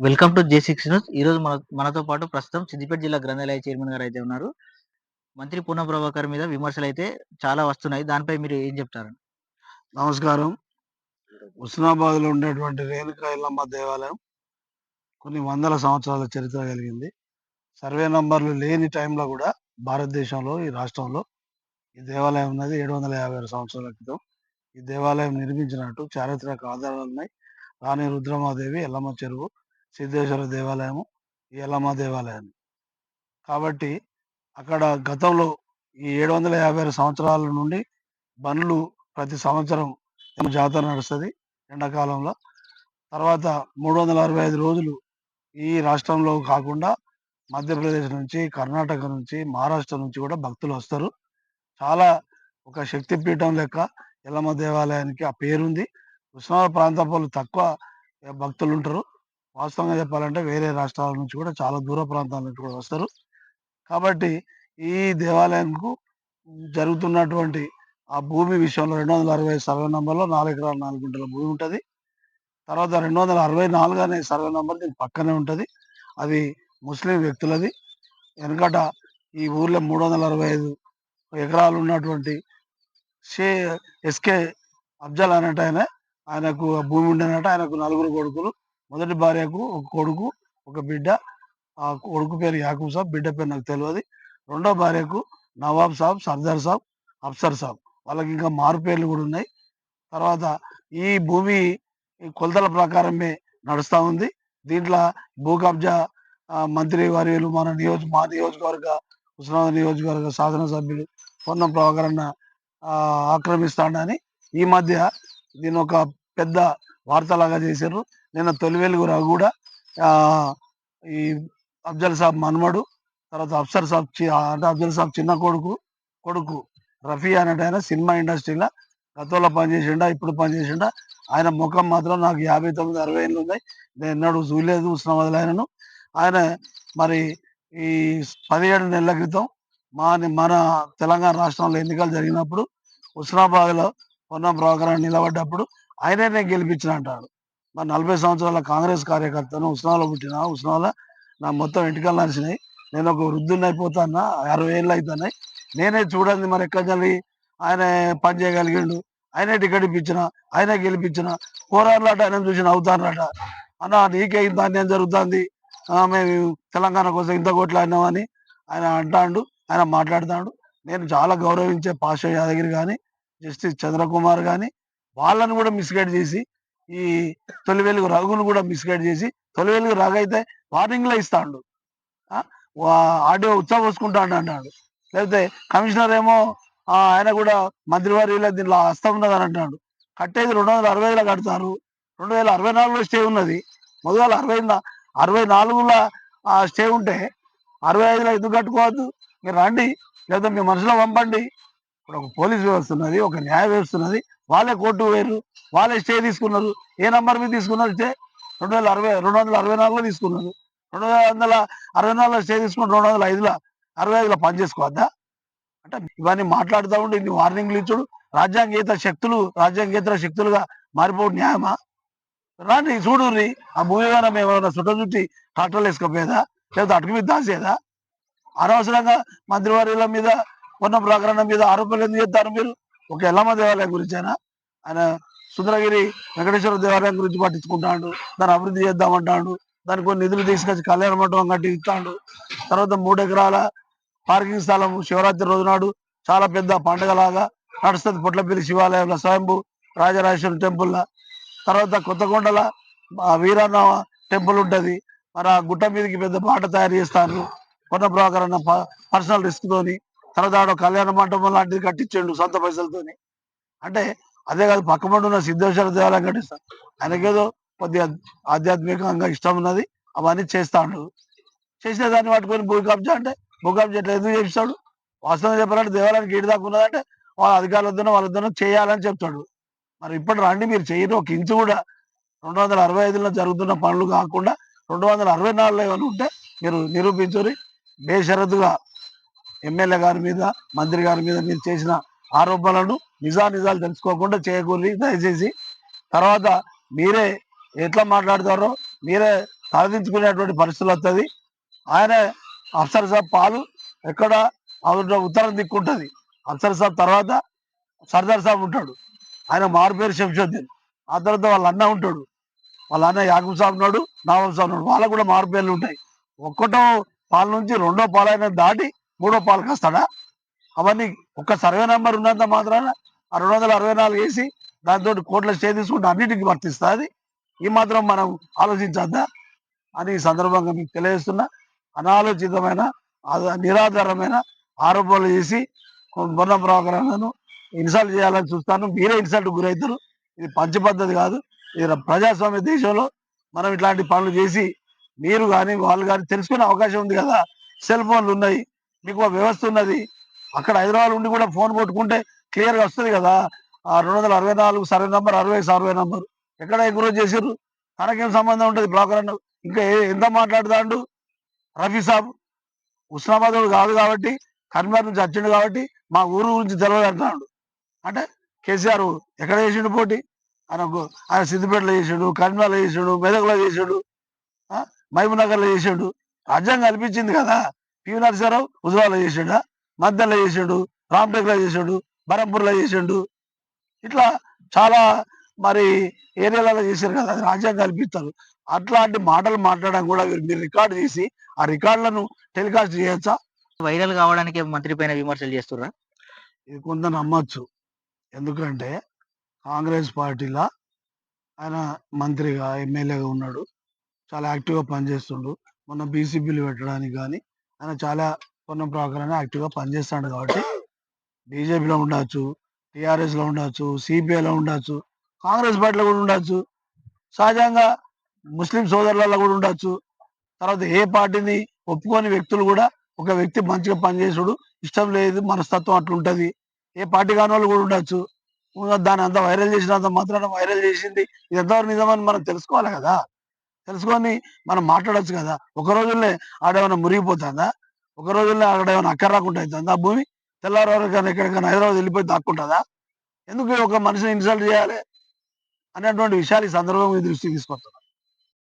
Welcome to J six news. ఈ రోజు మన మనతో పాటు ప్రస్తుతం సిద్దిపేట జిల్లా గ్రంథాలయ చైర్మన్ గారు అయితే ఉన్నారు. మంత్రి పూర్ణ ప్రభాకర్ మీద విమర్శలు అయితే చాలా వస్తున్నాయి. దానిపై మీరు ఏం చెప్తారు? నమస్కారం. హుస్నాబాద్లో ఉండేటువంటి రేణుకా ఎల్లమ్మ దేవాలయం కొన్ని వందల సంవత్సరాల చరిత్ర కలిగింది. సర్వే నంబర్లు లేని టైంలో కూడా భారతదేశంలో ఈ రాష్ట్రంలో ఈ దేవాలయం ఉన్నది ఏడు వందల యాభై ఆరు సంవత్సరాల క్రితం. ఈ దేవాలయం నిర్మించినట్టు చారిత్రక ఆధారాలు ఉన్నాయి. రాణి రుద్రమాదేవి ఎల్లమ్మ చెరువు. సిద్ధేశ్వర దేవాలయము ఈ దేవాలయాన్ని కాబట్టి అక్కడ గతంలో ఈ ఏడు వందల యాభై ఆరు సంవత్సరాల నుండి బండ్లు ప్రతి సంవత్సరం జాతర నడుస్తుంది ఎండాకాలంలో. తర్వాత మూడు వందల అరవై ఐదు రోజులు ఈ రాష్ట్రంలో కాకుండా మధ్యప్రదేశ్ నుంచి కర్ణాటక నుంచి మహారాష్ట్ర నుంచి కూడా భక్తులు వస్తారు. చాలా ఒక శక్తిపీఠం లెక్క ఎల్లమ్మ దేవాలయానికి ఆ పేరుంది. ఉస్మానాబాద్ ప్రాంతం వాళ్ళు తక్కువ భక్తులు ఉంటారు వాస్తవంగా చెప్పాలంటే వేరే రాష్ట్రాల నుంచి కూడా చాలా దూర ప్రాంతాల నుంచి కూడా వస్తారు. కాబట్టి ఈ దేవాలయంకు జరుగుతున్నటువంటి ఆ భూమి విషయంలో రెండు వందల అరవై సర్వే నంబర్లో నాలుగు ఎకరాల నాలుగు గుంటల భూమి ఉంటుంది. తర్వాత రెండు వందల అరవై నాలుగు అనే సర్వే నంబర్ దీని పక్కనే ఉంటుంది. అది ముస్లిం వ్యక్తులది. వెనకట ఈ ఊర్లో మూడు వందల అరవై ఐదు ఎకరాలు ఉన్నటువంటి షే ఎస్కే అఫ్జల్ అనేట ఆయన ఆయనకు భూమి ఉండేనట. ఆయనకు నలుగురు కొడుకులు. మొదటి భార్యకు ఒక కొడుకు ఒక బిడ్డ ఆ కొడుకు పేరు యాకూబ్ సాబ్ బిడ్డ పేరు నాకు తెలియదు రెండో భార్యకు నవాబ్ సాబ్ సర్దార్ సాబ్ అఫ్సర్ సాబ్. వాళ్ళకి ఇంకా మారు పేర్లు కూడా ఉన్నాయి. తర్వాత ఈ భూమి కొలతల ప్రకారమే నడుస్తూ ఉంది. దీంట్లో భూ కబ్జా మంత్రి వర్యులు మన నియోజ మా నియోజకవర్గ హుస్నాబాద్ నియోజకవర్గ శాసనసభ్యులు పొన్నం ప్రభాకరణ ఆక్రమిస్తాడని ఈ మధ్య దీని ఒక పెద్ద వార్తలాగా చేశారు. నిన్న తొలివేలుగు రావు కూడా ఈ అఫ్జల్ సాబ్ మన్మడు తర్వాత అఫ్సర్ సాబ్ చి- అంటే అఫ్జల్ సాబ్ చిన్న కొడుకు కొడుకు రఫీ అనేట ఆయన సినిమా ఇండస్ట్రీలో గతంలో పనిచేసిండా ఇప్పుడు పనిచేసిండా. ఆయన ముఖం మాత్రం నాకు యాభై తొమ్మిది అరవై ఏళ్ళు ఉన్నాయి. నేను ఎన్నడూ చూడలేదు ఉస్మానాబాద్ ఆయనను ఆయన మరి ఈ పదిహేడు నెలల క్రితం మా మన తెలంగాణ రాష్ట్రంలో ఎన్నికలు జరిగినప్పుడు హుస్నాబాద్ పొన్నం ప్రభాకర్ నిలబడ్డప్పుడు ఆయనే నేను గెలిపించిన అంటాడు మరి నలభై సంవత్సరాల కాంగ్రెస్ కార్యకర్తను ఉస్నాలో పుట్టిన ఉస్నాలో నా మొత్తం ఎంటికలు నడిచినాయి. నేను ఒక వృద్ధుని అయిపోతానా? అరవై ఏళ్ళు అవుతున్నాయి నేనే చూడండి మరి ఎక్కడ చల్లి ఆయన పని చేయగలిగిండు. ఆయనే టికెట్ ఇప్పించిన ఆయనే గెలిపించిన పోరాడలాట ఆయన చూసి నవ్వుతానట అన్న నీకే ఇంత అన్యాయం జరుగుతుంది. మేము తెలంగాణ కోసం ఇంత కొట్లాడినామని ఆయన అంటాడు ఆయన మాట్లాడుతాడు. నేను చాలా గౌరవించే పాష యాదగిరి కానీ జస్టిస్ చంద్రకుమార్ కానీ వాళ్ళని కూడా మిస్గైడ్ చేసి ఈ తొలి వెలుగు రఘును కూడా మిస్గైడ్ చేసి తొలి వెలుగు రఘు అయితే వార్నింగ్లో ఇస్తాడు. ఆడియో ఉత్సవం పోసుకుంటాడు అన్నాడు. లేకపోతే కమిషనర్ ఏమో ఆ, ఆయన కూడా మంత్రివారిలో దీనిలో హస్తం ఉన్నదని అంటాడు. కట్టేది రెండు వందల అరవై ఐదులో కడతారు. రెండు వేల అరవై నాలుగులో స్టే ఉన్నది. మొదలు అరవై అరవై నాలుగులో స్టే ఉంటే అరవై ఐదులో ఎందుకు కట్టుకోవద్దు? మీరు రండి. లేదా మీ మనసులో పంపండి ఇప్పుడు ఒక పోలీస్ వ్యవస్థ ఉన్నది ఒక న్యాయ వ్యవస్థ ఉన్నది. వాళ్ళే కోర్టు పోయారు వాళ్ళే స్టే తీసుకున్నారు. ఏ నంబర్ మీద తీసుకున్నారు? స్టే రెండు వేల అరవై రెండు వందల అరవై నాలుగులో తీసుకున్నారు. రెండు వందల అరవై నాలుగులో స్టే తీసుకుని రెండు వందల ఐదులో అరవై ఐదులో పని చేసుకోవద్దా? అంటే ఇవన్నీ మాట్లాడుతూ ఉండి ఇన్ని వార్నింగ్లు ఇచ్చుడు. రాజ్యాంగేతర శక్తులు రాజ్యాంగేతర శక్తులుగా మారిపోవడం న్యాయమా? రాండి చూడుర్రి. ఆ భూమి మనం ఏమైనా చుట్ట చుట్టి ట్రాక్టర్లు వేసుకపోయేదా లేకపోతే అటుకు మీద దాసేదా అనవసరంగా మంత్రివర్యుల మీద ఉన్న ప్రకరణ మీద ఆరోపణలు ఎందుకు చేస్తారు మీరు? ఒక ఎల్లమ్మ దేవాలయం గురించి ఆయన సుందరగిరి వెంకటేశ్వర దేవాలయం గురించి పట్టించుకుంటాడు దాన్ని అభివృద్ధి చేద్దామంటాడు దానికి కొన్ని నిధులు తీసుకొచ్చి కళ్యాణ మండపం కట్టి ఇస్తాడు. తర్వాత మూడు ఎకరాల పార్కింగ్ స్థలం శివరాత్రి రోజు నాడు చాలా పెద్ద పండగలాగా నడుస్తుంది. పొట్లపల్లి శివాలయంలో స్వయంభూ రాజరాజేశ్వరం టెంపుల్. తర్వాత కొత్తకొండల ఆ వీరన్న టెంపుల్ ఉంటది. మరి ఆ గుట్ట మీదకి పెద్ద బాట తయారు చేస్తారు. కొన్న బ్రోకర్ పర్సనల్ రిస్క్ తోని. తర్వాత ఆడ కళ్యాణ మండపం లాంటిది కట్టించండు సొంత పైసలతోని. అంటే అదే కాదు పక్కమంట ఉన్న సిద్ధేశ్వర దేవాలయం కట్టిస్తాడు ఆయనకేదో కొద్దిగా ఆధ్యాత్మికంగా ఇష్టం ఉన్నది అవన్నీ చేస్తాడు చేసిన దాన్ని పట్టుకొని భూ కబ్జా అంటే భూ కబ్జా ఎట్లా ఎందుకు చేస్తాడు వాస్తవం చెప్పాలంటే దేవాలయానికి ఏడు దాకా ఉన్నదంటే వాళ్ళ అధికారులతో వాళ్ళతో చేయాలని చెప్తాడు. మరి ఇప్పుడు రండి మీరు చేయరు. ఒక ఇంచు కూడా రెండు వందల అరవై ఐదులో జరుగుతున్న పనులు కాకుండా రెండు వందల అరవై నాలుగులో ఏమైనా ఉంటే మీరు నిరూపించుని బేషరతుగా ఎమ్మెల్యే గారి మీద మంత్రి గారి మీద మీరు చేసిన ఆరోపణలను నిజా నిజాలు తెలుసుకోకుండా చేయకూడదు. దయచేసి తర్వాత మీరే ఎట్లా మాట్లాడతారో మీరే తలదించుకునేటువంటి పరిస్థితులు వస్తుంది ఆయన అఫ్సర్ సాబ్ పాలు ఎక్కడ ఉత్తరం దిక్కుంటుంది అఫ్సర్ సాబ్ తర్వాత సర్దార్ సాబ్ ఉంటాడు. ఆయన మారుపేరు శంషుద్దీన్. ఆ తర్వాత వాళ్ళ అన్న ఉంటాడు. వాళ్ళ అన్న యాకూబ్ సాబ్ ఉన్నాడు నవాబ్ సాబ్ ఉన్నాడు. వాళ్ళకు కూడా మారుపేర్లు ఉంటాయి. ఒక్కటో పాల నుంచి రెండో పాలైన దాటి మూడో పాలు కాస్తాడా? అవన్నీ ఒక్క సర్వే నెంబర్ ఉన్నంత మాత్రాన ఆ రెండు వందల అరవై నాలుగు వేసి దాంతో కోట్ల స్టే తీసుకుంటే అన్నిటికీ వర్తిస్తుంది. ఈ మాత్రం మనం ఆలోచించద్దా? అని ఈ సందర్భంగా మీకు తెలియజేస్తున్నా. అనాలోచితమైన నిరాధారమైన ఆరోపణలు చేసి మొన్న ప్రోగ్రాంలను ఇన్సల్ట్ చేయాలని చూస్తాను. మీరే ఇన్సల్ట్ గురవుతారు ఇది పంచ పద్ధతి కాదు. ఇది ప్రజాస్వామ్య దేశంలో మనం ఇట్లాంటి పనులు చేసి మీరు కానీ వాళ్ళు కానీ తెలుసుకునే అవకాశం ఉంది కదా. సెల్ ఫోన్లు ఉన్నాయి. మీకు ఒక వ్యవస్థ ఉన్నది. అక్కడ హైదరాబాద్ ఉండి కూడా ఫోన్ కొట్టుకుంటే క్లియర్గా వస్తుంది కదా. ఆ రెండు వందల అరవై నాలుగు సర్వే నంబర్ అరవై సర్వే నంబర్. ఎక్కడ ఎంక్రోజ్ చేసారు తనకేం సంబంధం ఉంటుంది బ్లాకర్ అన్న? ఇంకా ఏ- ఎంత మాట్లాడుతాడు? రఫీ సాబ్ ఉస్మానాబాద్ కాదు కాబట్టి కన్వర్ నుంచి వచ్చిండు కాబట్టి మా ఊరు గురించి తెలియదు అంటున్నాడు అంటే కేసీఆర్ ఎక్కడ చేసిండు పోటీ? ఆయన ఆయన సిద్దిపేటలో చేసాడు కన్వర్లో చేసాడు మెదక్లో చేసాడు మహబూబ్ నగర్లో చేసాడు. రాజ్యాంగం కల్పించింది కదా. పివి నరసింహారావు హుజరాబాద్లో చేసాడా మద్దెలో చేసాడు రామ్టెక్లో చేసాడు బరంపూర్లో చేసాడు. ఇట్లా చాలా మరి ఏరియాలలో చేశారు కదా అది రాజ్యాంగం కల్పిస్తారు అట్లాంటి మాటలు మాట్లాడడం కూడా మీరు- మీరు రికార్డు చేసి ఆ రికార్డులను టెలికాస్ట్ చేయొచ్చా? వైరల్ కావడానికి మంత్రి పైన విమర్శలు చేస్తుర్రా? ఇది కొంత నమ్మొచ్చు. ఎందుకంటే కాంగ్రెస్ పార్టీలో ఆయన మంత్రిగా ఎమ్మెల్యేగా ఉన్నాడు. చాలా యాక్టివ్గా పనిచేస్తుండు. మొన్న బీసీ బిల్లు పెట్టడానికి కానీ ఆయన చాలా కొన్న ప్రకారంగా యాక్టివ్గా పనిచేస్తాడు కాబట్టి బీజేపీలో ఉండొచ్చు టీఆర్ఎస్లో ఉండవచ్చు ఉండొచ్చు సిపిఐలో ఉండొచ్చు కాంగ్రెస్ పార్టీలో కూడా ఉండొచ్చు సహజంగా ముస్లిం సోదరులలో కూడా ఉండొచ్చు. తర్వాత ఏ పార్టీని ఒప్పుకోని వ్యక్తులు కూడా ఒక వ్యక్తి మంచిగా పనిచేసుడు ఇష్టం లేదు మనస్తత్వం అట్లుంటది ఏ పార్టీ కాని వాళ్ళు కూడా ఉండొచ్చు. దాని అంతా వైరల్ చేసినంత మాత్రాన వైరల్ చేసింది ఇది ఎంతవరకు నిజమని మనం తెలుసుకోవాలి కదా. తెలుసుకొని మనం మాట్లాడొచ్చు కదా. ఒక రోజుల్లో ఆడేమైనా మురిగిపోతుందా? ఒక రోజుల్లో అక్కడ ఏమైనా అక్కర రాకుండా అవుతుందా భూమి? తెల్లారి వరకు ఎక్కడికైనా హైదరాబాద్ వెళ్ళిపోయి దాక్కుంటుందా? ఎందుకు ఒక మనిషిని ఇన్సల్ట్ చేయాలి? అనేటువంటి విషయాలు ఈ సందర్భంగా దృష్టి దృష్టికి తీసుకొస్తాను